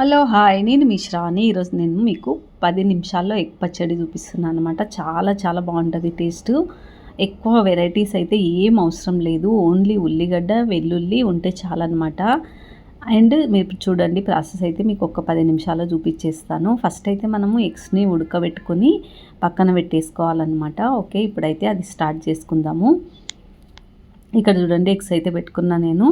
Hello hi. నేను మీ శ్రావణి. ఈరోజు నేను మీకు పది నిమిషాల్లో ఎగ్ పచ్చడి చూపిస్తున్నాను అనమాట చాలా చాలా బాగుంటుంది టేస్ట్. ఎక్కువ వెరైటీస్ అయితే ఏం అవసరం లేదు. ఓన్లీ ఉల్లిగడ్డ వెల్లుల్లి ఉంటే చాలన్నమాట. అండ్ మీరు చూడండి ప్రాసెస్ అయితే మీకు ఒక పది నిమిషాల్లో చూపించేస్తాను. ఫస్ట్ అయితే మనము ఎగ్స్ని ఉడకబెట్టుకొని పక్కన పెట్టేసుకోవాలన్నమాట. ఓకే ఇప్పుడైతే అది స్టార్ట్ చేసుకుందాము. ఇక్కడ చూడండి ఎగ్స్ అయితే పెట్టుకున్నా నేను.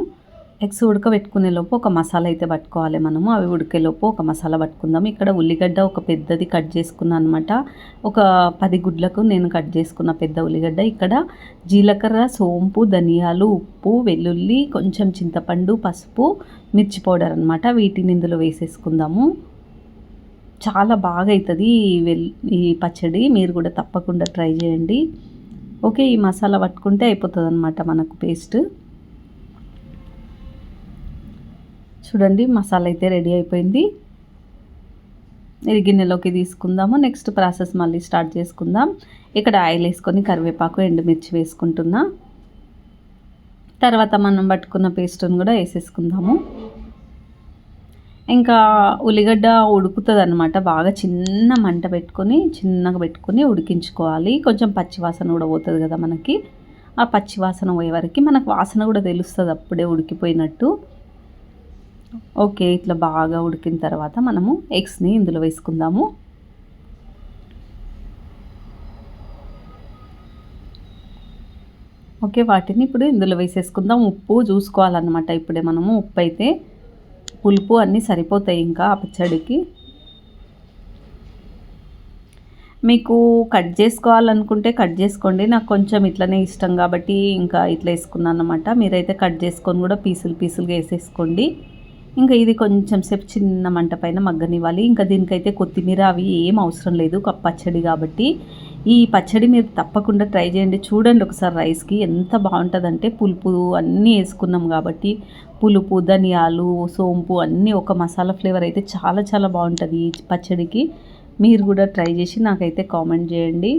ఎగ్స్ ఉడకబెట్టుకునే లోపు ఒక మసాలా అయితే పట్టుకోవాలి మనము. అవి ఉడికేలోపు ఒక మసాలా పట్టుకుందాం. ఇక్కడ ఉల్లిగడ్డ ఒక పెద్దది కట్ చేసుకున్నాను అనమాట ఒక పది గుడ్లకు నేను కట్ చేసుకున్న పెద్ద ఉల్లిగడ్డ. ఇక్కడ జీలకర్ర సోంపు ధనియాలు ఉప్పు వెల్లుల్లి కొంచెం చింతపండు పసుపు మిర్చి పౌడర్ అనమాట వీటిని ఇందులో వేసేసుకుందాము. చాలా బాగా అవుతుంది వెల్ ఈ పచ్చడి. మీరు కూడా తప్పకుండా ట్రై చేయండి. ఓకే ఈ మసాలా పట్టుకుంటే అయిపోతుంది అనమాట మనకు పేస్ట్. చూడండి మసాలా అయితే రెడీ అయిపోయింది. ఇది గిన్నెలోకి తీసుకుందాము. నెక్స్ట్ ప్రాసెస్ మళ్ళీ స్టార్ట్ చేసుకుందాం. ఇక్కడ ఆయిల్ వేసుకొని కరివేపాకు ఎండుమిర్చి వేసుకుంటున్నా. తర్వాత మనం పట్టుకున్న పేస్ట్ని కూడా వేసేసుకుందాము. ఇంకా ఉల్లిగడ్డ ఉడుకుతుంది అనమాట బాగా చిన్న మంట పెట్టుకొని చిన్నగా పెట్టుకొని ఉడికించుకోవాలి. కొంచెం పచ్చివాసన కూడా పోతుంది కదా మనకి. ఆ పచ్చివాసన పోయే వరకు మనకు వాసన కూడా తెలుస్తుంది అప్పుడే ఉడికిపోయినట్టు. ఓకే ఇట్లా బాగా ఉడికిన తర్వాత మనము ఎగ్స్ని ఇందులో వేసుకుందాము. ఓకే వాటిని ఇప్పుడు ఇందులో వేసేసుకుందాం. ఉప్పు చూసుకోవాలన్నమాట. ఇప్పుడే మనము ఉప్పు అయితే పులుపు అన్నీ సరిపోతాయి ఇంకా ఆ పచ్చడికి. మీకు కట్ చేసుకోవాలనుకుంటే కట్ చేసుకోండి. నాకు కొంచెం ఇట్లనే ఇష్టం కాబట్టి ఇంకా ఇట్లా వేసుకున్నాను అనమాట మీరైతే కట్ చేసుకొని కూడా పీసులు పీసులుగా వేసేసుకోండి. ఇంకా ఇది కొంచెం సేపు చిన్న మంట పైన మగ్గనివ్వాలి. ఇంకా దీనికైతే కొత్తిమీర అవి ఏం అవసరం లేదు. ఒక పచ్చడి కాబట్టి. ఈ పచ్చడి మీరు తప్పకుండా ట్రై చేయండి. చూడండి ఒకసారి రైస్కి ఎంత బాగుంటుందంటే పులుపు అన్నీ వేసుకున్నాం కాబట్టి పులుపు ధనియాలు సోంపు అన్నీ ఒక మసాలా ఫ్లేవర్ అయితే చాలా చాలా బాగుంటుంది ఈ పచ్చడికి. మీరు కూడా ట్రై చేసి నాకైతే కామెంట్ చేయండి.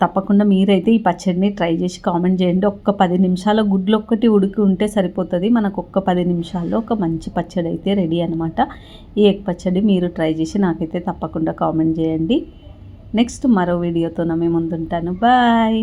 తప్పకుండా మీరైతే ఈ పచ్చడిని ట్రై చేసి కామెంట్ చేయండి. ఒక్క పది నిమిషాల గుడ్లు ఒక్కటి ఉడికి ఉంటే సరిపోతుంది. మనకు ఒక్క పది నిమిషాల్లో ఒక మంచి పచ్చడి అయితే రెడీ అనమాట ఈ ఎగ్ పచ్చడి మీరు ట్రై చేసి నాకైతే తప్పకుండా కామెంట్ చేయండి. నెక్స్ట్ మరో వీడియోతో మేము ముందుంటాను. బాయ్!